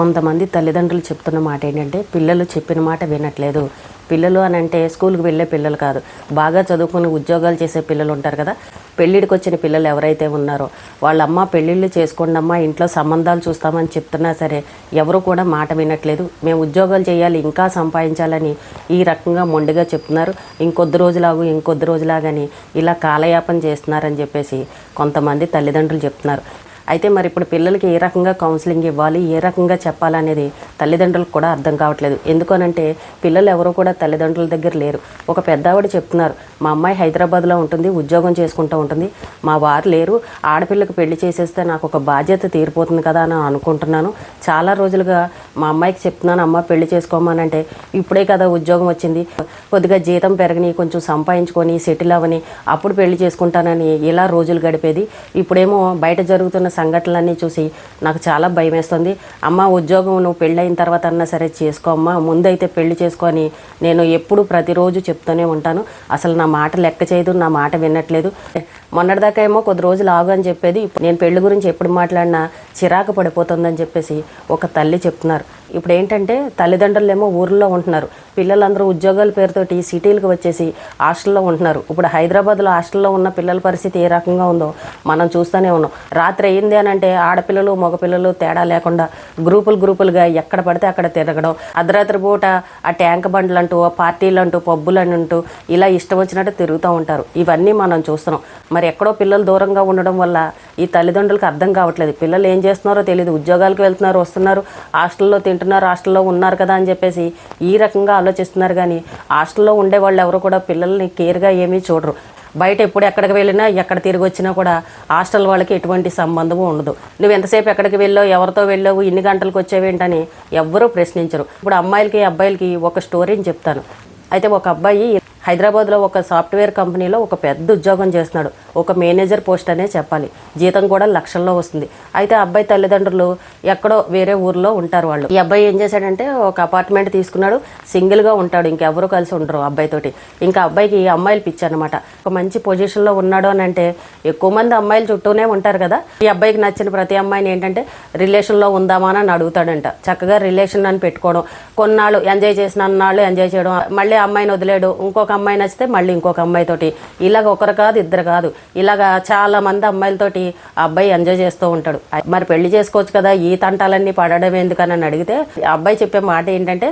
కొంతమంది తల్లిదండ్రులు చెప్తున్న మాట ఏంటంటే పిల్లలు చెప్పిన మాట వినట్లేదు. పిల్లలు అని అంటే స్కూల్కి వెళ్ళే పిల్లలు కాదు. బాగా చదువుకుని ఉద్యోగాలు చేసే పిల్లలు ఉంటారు కదా. పెళ్ళిడికి వచ్చిన పిల్లలు ఎవరైతే ఉన్నారో వాళ్ళ అమ్మ పెళ్ళిళ్ళు చేసుకోండమ్మా ఇంట్లో సంబంధాలు చూస్తామని చెప్తున్నా సరే ఎవరు కూడా మాట వినట్లేదు. మేము ఉద్యోగాలు చేయాలి ఇంకా సంపాదించాలని ఈ రకంగా మొండిగా చెప్తున్నారు. ఇంకొద్ది రోజులాగు ఇంకొద్ది రోజులాగని ఇలా కాలయాపన చేస్తున్నారని చెప్పేసి కొంతమంది తల్లిదండ్రులు చెప్తున్నారు. అయితే మరి ఇప్పుడు పిల్లలకి ఏ రకంగా కౌన్సిలింగ్ ఇవ్వాలి ఏ రకంగా చెప్పాలనేది తల్లిదండ్రులకు కూడా అర్థం కావట్లేదు. ఎందుకనంటే పిల్లలు ఎవరు కూడా తల్లిదండ్రుల దగ్గర లేరు. ఒక పెద్దావిడ చెప్తున్నారు మా అమ్మాయి హైదరాబాద్లో ఉంటుంది ఉద్యోగం చేసుకుంటూ ఉంటుంది. మా వారు లేరు. ఆడపిల్లకి పెళ్ళి చేసేస్తే నాకు ఒక బాధ్యత తీరిపోతుంది కదా అని అనుకుంటున్నాను. చాలా రోజులుగా మా అమ్మాయికి చెప్తున్నాను అమ్మ పెళ్ళి చేసుకోమనంటే ఇప్పుడే కదా ఉద్యోగం వచ్చింది. కొద్దిగా జీతం పెరగని కొంచెం సంపాదించుకొని సెటిల్ అవ్వని అప్పుడు పెళ్ళి చేసుకుంటానని ఇలా రోజులు గడిపేది. ఇప్పుడేమో బయట జరుగుతున్న సంఘటనలన్నీ చూసి నాకు చాలా భయం వేస్తుంది అమ్మ ఉద్యోగం నువ్వు పెళ్ళైన తర్వాత అన్నా సరే చేసుకో అమ్మా ముందైతే పెళ్ళి చేసుకొని నేను ఎప్పుడు ప్రతిరోజు చెప్తూనే ఉంటాను. అసలు నా మాట లెక్క చేయదు నా మాట వినట్లేదు. మొన్నటిదాకా ఏమో కొద్ది రోజులు ఆగు అని చెప్పేది నేను పెళ్ళి గురించి ఎప్పుడు మాట్లాడినా చిరాకు పడిపోతుందని చెప్పేసి ఒక తల్లి చెప్తున్నారు. ఇప్పుడు ఏంటంటే తల్లిదండ్రులు ఏమో ఊర్లో ఉంటున్నారు. పిల్లలందరూ ఉద్యోగాల పేరుతోటి సిటీలకు వచ్చేసి హాస్టల్లో ఉంటున్నారు. ఇప్పుడు హైదరాబాద్లో హాస్టల్లో ఉన్న పిల్లల పరిస్థితి ఏ రకంగా ఉందో మనం చూస్తూనే ఉన్నాం. రాత్రి ఏంది అని అంటే ఆడపిల్లలు మగపిల్లలు తేడా లేకుండా గ్రూపులు గ్రూపులుగా ఎక్కడ పడితే అక్కడ తిరగడం. అర్ధరాత్రి పూట ఆ ట్యాంక్ బండ్లు అంటూ ఆ పార్టీలు అంటూ పబ్బులు అంటూ ఇలా ఇష్టం వచ్చినట్టు తిరుగుతూ ఉంటారు. ఇవన్నీ మనం చూస్తున్నాం. మరి ఎక్కడో పిల్లలు దూరంగా ఉండడం వల్ల ఈ తల్లిదండ్రులకు అర్థం కావట్లేదు. పిల్లలు ఏం చేస్తున్నారో తెలియదు ఉద్యోగాలకు వెళ్తున్నారు వస్తున్నారు హాస్టల్లో తింటున్నారు హాస్టల్లో ఉన్నారు కదా అని చెప్పేసి ఈ రకంగా ఆలోచిస్తున్నారు. కానీ హాస్టల్లో ఉండే వాళ్ళు ఎవరు కూడా పిల్లల్ని కేర్గా ఏమీ చూడరు. బయట ఎప్పుడు ఎక్కడికి వెళ్ళినా ఎక్కడ తిరిగి వచ్చినా కూడా హాస్టల్ వాళ్ళకి ఎటువంటి సంబంధము ఉండదు. నువ్వు ఎంతసేపు ఎక్కడికి వెళ్ళావు ఎవరితో వెళ్ళావు ఇన్ని గంటలకు వచ్చేవేంటని ఎవ్వరూ ప్రశ్నించరు. ఇప్పుడు అమ్మాయిలకి అబ్బాయిలకి ఒక స్టోరీని చెప్తాను. అయితే ఒక అబ్బాయి హైదరాబాద్లో ఒక సాఫ్ట్వేర్ కంపెనీలో ఒక పెద్ద ఉద్యోగం చేస్తున్నాడు. ఒక మేనేజర్ పోస్ట్ అనే చెప్పాలి. జీతం కూడా లక్షల్లో వస్తుంది. అయితే అబ్బాయి తల్లిదండ్రులు ఎక్కడో వేరే ఊర్లో ఉంటారు వాళ్ళు. ఈ అబ్బాయి ఏం చేశాడంటే ఒక అపార్ట్మెంట్ తీసుకున్నాడు. సింగిల్గా ఉంటాడు. ఇంకెవరు కలిసి ఉండరు అబ్బాయితోటి ఇంకా అబ్బాయికి అమ్మాయిలు పిచ్చి అనమాట ఒక మంచి పొజిషన్లో ఉన్నాడు అని అంటే ఎక్కువ మంది అమ్మాయిలు చుట్టూనే ఉంటారు కదా. ఈ అబ్బాయికి నచ్చిన ప్రతి అమ్మాయిని ఏంటంటే రిలేషన్లో ఉందామా అని అడుగుతాడంట. చక్కగా రిలేషన్ అని పెట్టుకోవడం. కొన్నాళ్ళు ఎంజాయ్ చేసిన అన్నాళ్ళు ఎంజాయ్ చేయడం. మళ్ళీ అమ్మాయిని వదిలేడు. ఇంకొక అమ్మాయి నచ్చితే మళ్ళీ ఇంకొక అమ్మాయితోటి ఇలాగ ఒకరు కాదు ఇద్దరు కాదు. ఇలాగా చాలా మంది అమ్మాయిలతోటి ఆ అబ్బాయి ఎంజాయ్ చేస్తూ ఉంటాడు. మరి పెళ్ళి చేసుకోవచ్చు కదా ఈ తంటాలన్నీ పడడం ఎందుకని అని అడిగితే ఆ అబ్బాయి చెప్పే మాట ఏంటంటే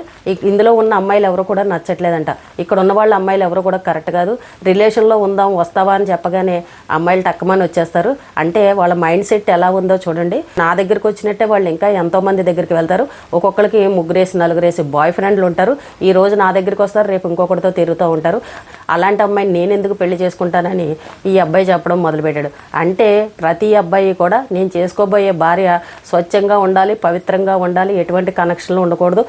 ఇందులో ఉన్న అమ్మాయిలు ఎవరు కూడా నచ్చట్లేదంట. ఇక్కడ ఉన్న వాళ్ళ అమ్మాయిలు ఎవరు కూడా కరెక్ట్ కాదు. రిలేషన్లో ఉందాం వస్తావా అని చెప్పగానే అమ్మాయిలు టక్కమని వచ్చేస్తారు. అంటే వాళ్ళ మైండ్ సెట్ ఎలా ఉందో చూడండి. నా దగ్గరికి వచ్చినట్టే వాళ్ళు ఇంకా ఎంతో మంది దగ్గరికి వెళ్తారు. ఒక్కొక్కరికి ముగ్గురేసి నలుగురేసి బాయ్ ఫ్రెండ్లు ఉంటారు. ఈ రోజు నా దగ్గరికి వస్తారు రేపు ఇంకొకటితో తిరుగుతూ ఉంటారు. అలాంటి అమ్మాయిని నేను ఎందుకు పెళ్ళి చేసుకుంటానని ఈ అబ్బాయి అబ్బాయి చెప్పడం మొదలుపెట్టాడు. అంటే ప్రతి అబ్బాయి కూడా నేను చేసుకోబోయే భార్య స్వచ్ఛంగా ఉండాలి పవిత్రంగా ఉండాలి ఎటువంటి కనెక్షన్లు ఉండకూడదు.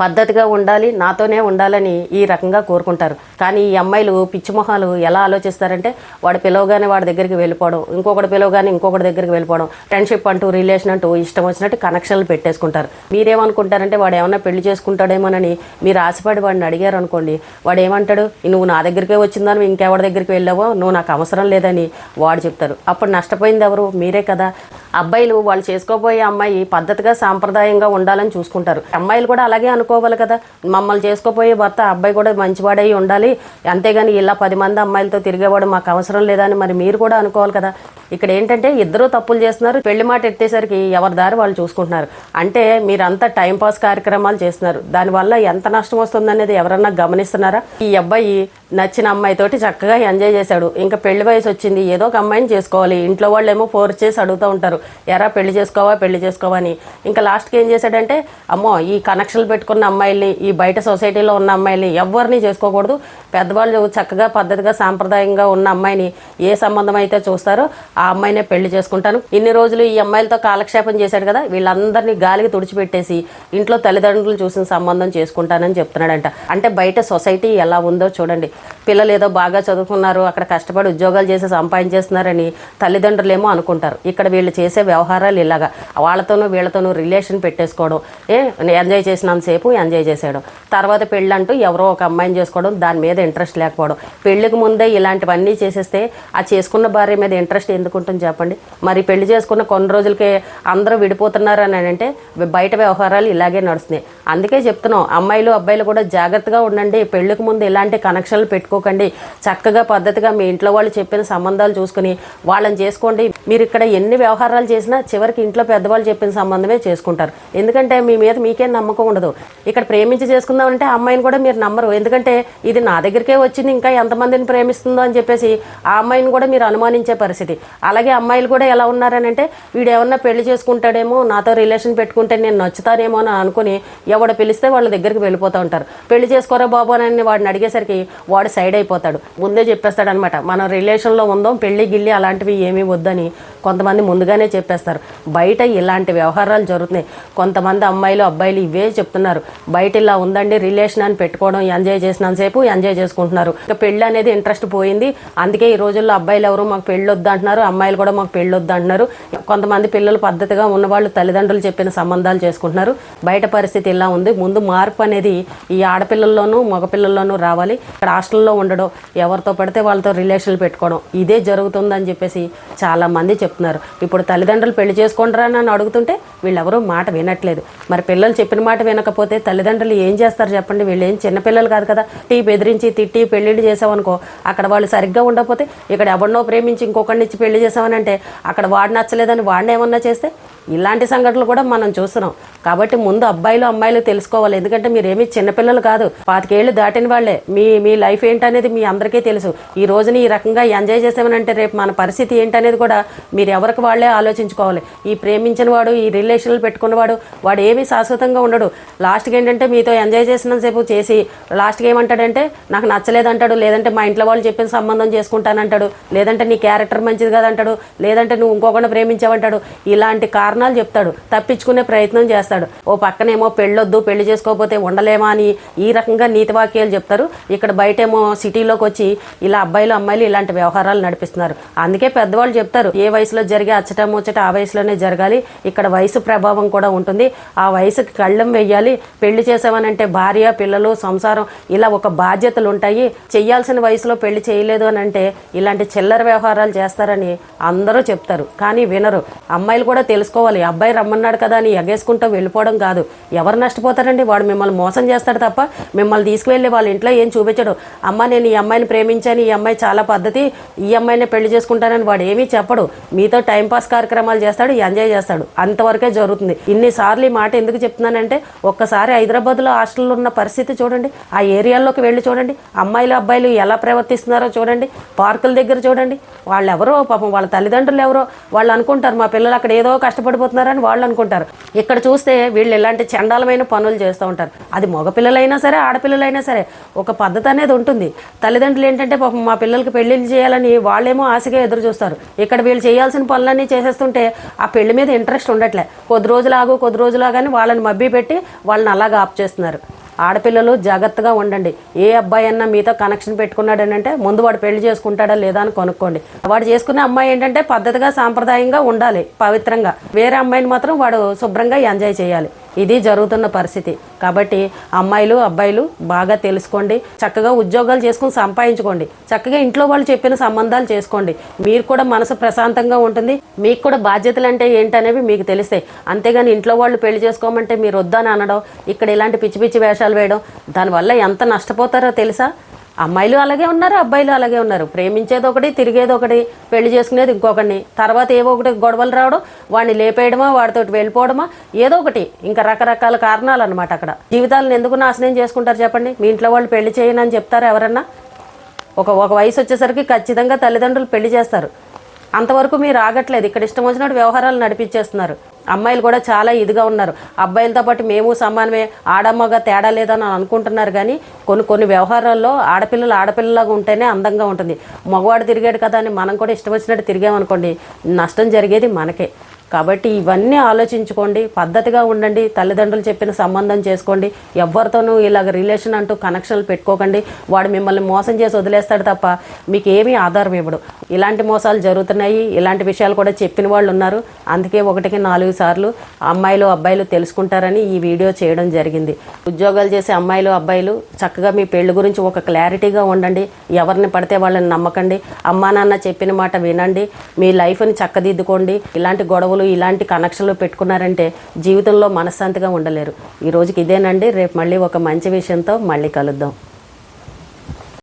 పద్ధతిగా ఉండాలి నాతోనే ఉండాలని ఈ రకంగా కోరుకుంటారు. కానీ ఈ అమ్మాయిలు పిచ్చి మొహాలు ఎలా ఆలోచిస్తారంటే వాడు పిలవగానే వాడి దగ్గరికి వెళ్ళిపోవడం ఇంకొకటి పిలవగానే ఇంకొకటి దగ్గరికి వెళ్ళిపోవడం ఫ్రెండ్షిప్ అంటూ రిలేషన్ అంటూ ఇష్టం వచ్చినట్టు కనెక్షన్లు పెట్టేసుకుంటారు. మీరేమనుకుంటారంటే వాడు ఏమైనా పెళ్ళి చేసుకుంటాడేమోనని మీరు ఆశపడి వాడిని అడిగారు అనుకోండి వాడు ఏమంటాడు? నువ్వు నా దగ్గరికే వచ్చిందని ఇంకెవరి దగ్గరికి వెళ్ళావో నువ్వు నాకు అవసరం లేదని వాడు చెప్తారు. అప్పుడు నష్టపోయింది ఎవరు? మీరే కదా. అబ్బాయిలు వాళ్ళు చేసుకోబోయే అమ్మాయి పద్ధతిగా సాంప్రదాయంగా ఉండాలని చూసుకుంటారు. అమ్మాయిలు కూడా అలాగే అనుకోవాలి కదా. మమ్మల్ని చేసుకోపోయే భర్త అబ్బాయి కూడా మంచివాడై ఉండాలి. అంతేగాని ఇలా పది మంది అమ్మాయిలతో తిరిగేవాడు మాకు అవసరం లేదని మరి మీరు కూడా అనుకోవాలి కదా. ఇక్కడ ఏంటంటే ఇద్దరు తప్పులు చేస్తున్నారు. పెళ్ళి మాట ఎత్తేసరికి ఎవరి దారి వాళ్ళు చూసుకుంటున్నారు. అంటే మీరంతా టైం పాస్ కార్యక్రమాలు చేస్తున్నారు. దానివల్ల ఎంత నష్టం వస్తుందనేది ఎవరన్నా గమనిస్తున్నారా? ఈ అబ్బాయి నచ్చిన అమ్మాయితోటి చక్కగా ఎంజాయ్ చేశాడు. ఇంకా పెళ్ళి వయసు వచ్చింది. ఏదో ఒక అమ్మాయిని చేసుకోవాలి. ఇంట్లో వాళ్ళు ఏమో ఫోర్స్ చేసి అడుగుతూ ఉంటారు. ఎరా పెళ్ళి చేసుకోవా పెళ్ళి చేసుకోవా అని. ఇంకా లాస్ట్కి ఏం చేశాడంటే అమ్మో ఈ కనెక్షన్లు పెట్టుకున్న అమ్మాయిల్ని ఈ బయట సొసైటీలో ఉన్న అమ్మాయిల్ని ఎవరిని చేసుకోకూడదు. పెద్దవాళ్ళు చక్కగా పద్ధతిగా సాంప్రదాయంగా ఉన్న అమ్మాయిని ఏ సంబంధం అయితే చూస్తారో ఆ అమ్మాయినే పెళ్ళి చేసుకుంటాను. ఇన్ని రోజులు ఈ అమ్మాయిలతో కాలక్షేపం చేశాడు కదా వీళ్ళందరినీ గాలికి తుడిచిపెట్టేసి ఇంట్లో తల్లిదండ్రులు చూసిన సంబంధం చేసుకుంటానని చెప్తున్నాడంట. అంటే బయట సొసైటీ ఎలా ఉందో చూడండి. పిల్లలు ఏదో బాగా చదువుకున్నారు అక్కడ కష్టపడి ఉద్యోగాలు చేసి సంపాదించేస్తున్నారని తల్లిదండ్రులు ఏమో అనుకుంటారు. ఇక్కడ వీళ్ళు చేసే వ్యవహారాలు ఇలాగా. వాళ్ళతోనూ వీళ్ళతోనూ రిలేషన్ పెట్టేసుకోవడం. ఏ ఎంజాయ్ చేసినంతసేపు ఎంజాయ్ చేసేయడం తర్వాత పెళ్ళి అంటూ ఎవరో ఒక అమ్మాయిని చేసుకోవడం దాని మీద ఇంట్రెస్ట్ లేకపోవడం. పెళ్ళికి ముందే ఇలాంటివన్నీ చేసేస్తే ఆ చేసుకున్న భార్య మీద ఇంట్రెస్ట్ ఎందుకు ఉంటుంది చెప్పండి? మరి పెళ్ళి చేసుకున్న కొన్ని రోజులకే అందరూ విడిపోతున్నారు అని అంటే బయట వ్యవహారాలు ఇలాగే నడుస్తున్నాయి. అందుకే చెప్తున్నాం అమ్మాయిలు అబ్బాయిలు కూడా జాగ్రత్తగా ఉండండి. పెళ్ళికి ముందు ఇలాంటి కనెక్షన్లు పెట్టుకోకండి. చక్కగా పద్ధతిగా మీ ఇంట్లో వాళ్ళు చెప్పిన సంబంధాలు చూసుకుని వాళ్ళని చేసుకోండి. మీరు ఇక్కడ ఎన్ని వ్యవహారాలు చేసినా చివరికి ఇంట్లో పెద్దవాళ్ళు చెప్పిన సంబంధమే చేసుకుంటారు. ఎందుకంటే మీ మీద మీకేం నమ్మకం ఉండదు. ఇక్కడ ప్రేమించి చేసుకుందామంటే అమ్మాయిని కూడా మీరు నమ్మరు. ఎందుకంటే ఇది నా దగ్గరికే వచ్చింది ఇంకా ఎంతమందిని ప్రేమిస్తుందో అని చెప్పేసి ఆ అమ్మాయిని కూడా మీరు అనుమానించే పరిస్థితి. అలాగే అమ్మాయిలు కూడా ఎలా ఉన్నారని అంటే వీడు ఏమన్నా పెళ్ళి చేసుకుంటాడేమో నాతో రిలేషన్ పెట్టుకుంటే నేను నచ్చుతానేమో అని అనుకుని ఎవడ పిలిస్తే వాళ్ళ దగ్గరికి వెళ్ళిపోతూ ఉంటారు. పెళ్ళి చేసుకోరా బాబు అని వాడిని అడిగేసరికి వాడు సైడ్ అయిపోతాడు. ముందే చెప్పేస్తాడు అనమాట మనం రిలేషన్లో ఉందాం పెళ్ళి గిల్లి అలాంటివి ఏమీ వద్దని కొంతమంది ముందుగానే చెప్పేస్తారు. బయట ఇలాంటి వ్యవహారాలు జరుగుతున్నాయి. కొంతమంది అమ్మాయిలు అబ్బాయిలు ఇవే చెప్తున్నారు. బయట ఇలా ఉందండి రిలేషన్ అని పెట్టుకోవడం ఎంజాయ్ చేసినంతసేపు ఎంజాయ్ చేసుకుంటున్నారు. ఇంకా పెళ్ళి అనేది ఇంట్రెస్ట్ పోయింది. అందుకే ఈ రోజుల్లో అబ్బాయిలు ఎవరు మాకు పెళ్ళి వద్దు అంటున్నారు అమ్మాయిలు కూడా మాకు పెళ్ళి వద్దు అంటున్నారు కొంతమంది పిల్లలు పద్ధతిగా ఉన్నవాళ్ళు తల్లిదండ్రులు చెప్పిన సంబంధాలు చేసుకుంటున్నారు. బయట పరిస్థితి ఇలా ఉంది. ముందు మార్పు అనేది ఈ ఆడపిల్లల్లోనూ మగపిల్లల్లోనూ రావాలి. ఇక్కడ హాస్టల్లో ఉండడం ఎవరితో పడితే వాళ్ళతో రిలేషన్లు పెట్టుకోవడం ఇదే జరుగుతుందని చెప్పేసి చాలా మంది చెప్తున్నారు. ఇప్పుడు తల్లిదండ్రులు పెళ్ళి చేసుకుంటారా అని అడుగుతుంటే వీళ్ళెవరూ మాట వినట్లేదు. మరి పిల్లలు చెప్పిన మాట వినకపోతే తల్లిదండ్రులు ఏం చేస్తారు చెప్పండి? వీళ్ళు ఏం చిన్నపిల్లలు కాదు కదా. టీ బెదిరించి తిట్టి పెళ్ళిళ్ళు చేసామనుకో అక్కడ వాళ్ళు సరిగ్గా ఉండకపోతే ఇక్కడ ఎవరినో ప్రేమించి ఇంకొకరిని ఇచ్చి పెళ్ళి చేసామని అంటే అక్కడ వాడు నచ్చలేదని వాడిని ఏమన్నా చేస్తే? ఇలాంటి సంఘటనలు కూడా మనం చూస్తున్నాం. కాబట్టి ముందు అబ్బాయిలు అమ్మాయిలు తెలుసుకోవాలి. ఎందుకంటే మీరేమీ చిన్నపిల్లలు కాదు. పాతికేళ్ళు దాటిన వాళ్ళే. మీ మీ లైఫ్ ఏంటనేది మీ అందరికీ తెలుసు. ఈ రోజుని ఈ రకంగా ఎంజాయ్ చేసామనంటే రేపు మన పరిస్థితి ఏంటనేది కూడా మీరు ఎవరికి వాళ్ళే ఆలోచించుకోవాలి. ఈ ప్రేమించిన వాడు ఈ రిలేషన్లు పెట్టుకున్నవాడు వాడు ఏమీ శాశ్వతంగా ఉండడు. లాస్ట్కి ఏంటంటే మీతో ఎంజాయ్ చేసినంతసేపు చేసి లాస్ట్కి ఏమంటాడంటే నాకు నచ్చలేదంటాడు. లేదంటే మా ఇంట్లో వాళ్ళు చెప్పిన సంబంధం చేసుకుంటానంటాడు. లేదంటే నీ క్యారెక్టర్ మంచిది కాదంటాడు. లేదంటే నువ్వు ఇంకొకరిని ప్రేమించావంటాడు. ఇలాంటి కారణాలు చెప్తాడు తప్పించుకునే ప్రయత్నం చేస్తాడు. ఓ పక్కనేమో పెళ్ళొద్దు పెళ్ళి చేసుకోకపోతే ఉండలేమా అని ఈ రకంగా నీతి వాక్యాలు చెప్తారు. ఇక్కడ బయటేమో సిటీలోకి వచ్చి ఇలా అబ్బాయిలు అమ్మాయిలు ఇలాంటి వ్యవహారాలు నడిపిస్తున్నారు. అందుకే పెద్దవాళ్ళు చెప్తారు ఏ వయసులో జరిగే అచ్చట ముచ్చట ఆ వయసులోనే జరగాలి. ఇక్కడ వయసు ప్రభావం కూడా ఉంటుంది. ఆ వయసుకి కళ్ళం వెయ్యాలి. పెళ్ళి చేసామనంటే భార్య పిల్లలు సంసారం ఇలా ఒక బాధ్యతలు ఉంటాయి. చెయ్యాల్సిన వయసులో పెళ్ళి చేయలేదు అని అంటే ఇలాంటి చిల్లర వ్యవహారాలు చేస్తారని అందరూ చెప్తారు. కానీ వినరు. అమ్మాయిలు కూడా తెలుసుకోవాలి అబ్బాయి రమ్మన్నాడు కదా అని ఎగేసుకుంటూ వెళ్ళిపోవడం కాదు. ఎవరు నష్టపోతారండి? వాడు మిమ్మల్ని మోసం చేస్తాడు తప్ప మిమ్మల్ని తీసుకువెళ్ళి వాళ్ళ ఇంట్లో ఏం చూపించడు. అమ్మ నేను ఈ అమ్మాయిని ప్రేమించాను. ఈ అమ్మాయి చాలా పద్ధతి. ఈ అమ్మాయిని పెళ్ళి చేసుకుంటానని వాడు ఏమీ చెప్పడు. మీతో టైంపాస్ కార్యక్రమాలు చేస్తాడు ఎంజాయ్ చేస్తాడు. అంతవరకే జరుగుతుంది. ఇన్నిసార్లు ఈ మాట ఎందుకు చెప్తున్నానంటే ఒక్కసారి హైదరాబాద్లో హాస్టల్లో ఉన్న పరిస్థితి చూడండి. ఆ ఏరియాల్లోకి వెళ్ళి చూడండి. అమ్మాయిలు అబ్బాయిలు ఎలా ప్రవర్తిస్తున్నారో చూడండి. పార్కుల దగ్గర చూడండి. వాళ్ళు ఎవరో పాపం వాళ్ళ తల్లిదండ్రులు ఎవరో వాళ్ళు అనుకుంటారు మా పిల్లలు అక్కడ ఏదో కష్టపడి పడిపోతున్నారని వాళ్ళు అనుకుంటారు. ఇక్కడ చూస్తే వీళ్ళు ఇలాంటి చండాలమైన పనులు చేస్తూ ఉంటారు. అది మగపిల్లలైనా సరే ఆడపిల్లలైనా సరే ఒక పద్ధతి అనేది ఉంటుంది. తల్లిదండ్రులు ఏంటంటే పాపం మా పిల్లలకి పెళ్ళిళ్ళు చేయాలని వాళ్ళేమో ఆశగా ఎదురు చూస్తారు. ఇక్కడ వీళ్ళు చేయాల్సిన పనులన్నీ చేసేస్తుంటే ఆ పెళ్ళి మీద ఇంట్రెస్ట్ ఉండట్లే. కొద్ది రోజులు ఆగు కొద్ది రోజులు ఆగని వాళ్ళని మబ్బి పెట్టి వాళ్ళని అలాగా ఆప్ చేస్తున్నారు. ఆడపిల్లలు జాగ్రత్తగా ఉండండి. ఏ అబ్బాయి అన్నా మీతో కనెక్షన్ పెట్టుకున్నాడని అంటే ముందు వాడు పెళ్ళి చేసుకుంటాడా లేదా అని కొనుక్కోండి. వాడు చేసుకునే అమ్మాయి ఏంటంటే పద్ధతిగా సాంప్రదాయంగా ఉండాలి పవిత్రంగా. వేరే అమ్మాయిని మాత్రం వాడు శుభ్రంగా ఎంజాయ్ చేయాలి. ఇది జరుగుతున్న పరిస్థితి. కాబట్టి అమ్మాయిలు అబ్బాయిలు బాగా తెలుసుకోండి. చక్కగా ఉద్యోగాలు చేసుకుని సంపాదించుకోండి. చక్కగా ఇంట్లో వాళ్ళు చెప్పిన సంబంధాలు చేసుకోండి. మీరు కూడా మనసు ప్రశాంతంగా ఉంటుంది. మీకు కూడా బాధ్యతలు అంటే ఏంటనేవి మీకు తెలిస్తాయి. అంతేగాని ఇంట్లో వాళ్ళు పెళ్ళి చేసుకోమంటే మీరు వద్దని అనడం ఇక్కడ ఇలాంటి పిచ్చి పిచ్చి వేషాలు వేయడం దానివల్ల ఎంత నష్టపోతారో తెలుసా? అమ్మాయిలు అలాగే ఉన్నారు అబ్బాయిలు అలాగే ఉన్నారు. ప్రేమించేది ఒకటి తిరిగేది ఒకటి పెళ్ళి చేసుకునేది ఇంకొకటి తర్వాత ఏవో ఒకటి గొడవలు రావడం వాడిని లేపేయడమా వాడితో వెళ్ళిపోవడమా ఏదో ఒకటి. ఇంకా రకరకాల కారణాలు అనమాట అక్కడ. జీవితాలను ఎందుకు నాశనం చేసుకుంటారు చెప్పండి? మీ ఇంట్లో వాళ్ళు పెళ్ళి చేయనని చెప్తారు ఎవరన్నా? ఒక ఒక వయసు వచ్చేసరికి ఖచ్చితంగా తల్లిదండ్రులు పెళ్ళి చేస్తారు. అంతవరకు మీరు ఆగట్లేదు. ఇక్కడ ఇష్టం వచ్చినట్టు వ్యవహారాలు నడిపించేస్తున్నారు. అమ్మాయిలు కూడా చాలా ఇదిగా ఉన్నారు. అబ్బాయిలతో పాటు మేము సమానమే. ఆడమ్మగా తేడా లేదని అనుకుంటున్నారు కానీ కొన్ని కొన్ని వ్యవహారాల్లో ఆడపిల్లలు ఆడపిల్లలాగా ఉంటేనే అందంగా ఉంటుంది. మగవాడు తిరిగాడు కదా అని మనం కూడా ఇష్టం వచ్చినట్టు తిరిగామనుకోండి నష్టం జరిగేది మనకే. కాబట్టి ఇవన్నీ ఆలోచించుకోండి పద్ధతిగా ఉండండి తల్లిదండ్రులు చెప్పిన సంబంధం చేసుకోండి. ఎవరితోనూ ఇలాగ రిలేషన్ అంటూ కనెక్షన్లు పెట్టుకోకండి. వాడు మిమ్మల్ని మోసం చేసి వదిలేస్తాడు తప్ప మీకు ఏమీ ఆధారం ఇవ్వడు. ఇలాంటి మోసాలు జరుగుతున్నాయి ఇలాంటి విషయాలు కూడా చెప్పిన వాళ్ళు ఉన్నారు. అందుకే ఒకటికి నాలుగు సార్లు అమ్మాయిలు అబ్బాయిలు తెలుసుకుంటారని ఈ వీడియో చేయడం జరిగింది. ఉద్యోగాలు చేసే అమ్మాయిలు అబ్బాయిలు చక్కగా మీ పెళ్ళి గురించి ఒక క్లారిటీగా ఉండండి. ఎవరిని పడితే వాళ్ళని నమ్మకండి. అమ్మా నాన్న చెప్పిన మాట వినండి. మీ లైఫ్ని చక్కదిద్దుకోండి. ఇలాంటి గొడవలు ఇలాంటి కనెక్షన్లు పెట్టుకున్నారంటే జీవితంలో మనశ్శాంతిగా ఉండలేరు. ఈ రోజుకి ఇదేనండి. రేపు మళ్ళీ ఒక మంచి విషయంతో మళ్ళీ కలుద్దాం.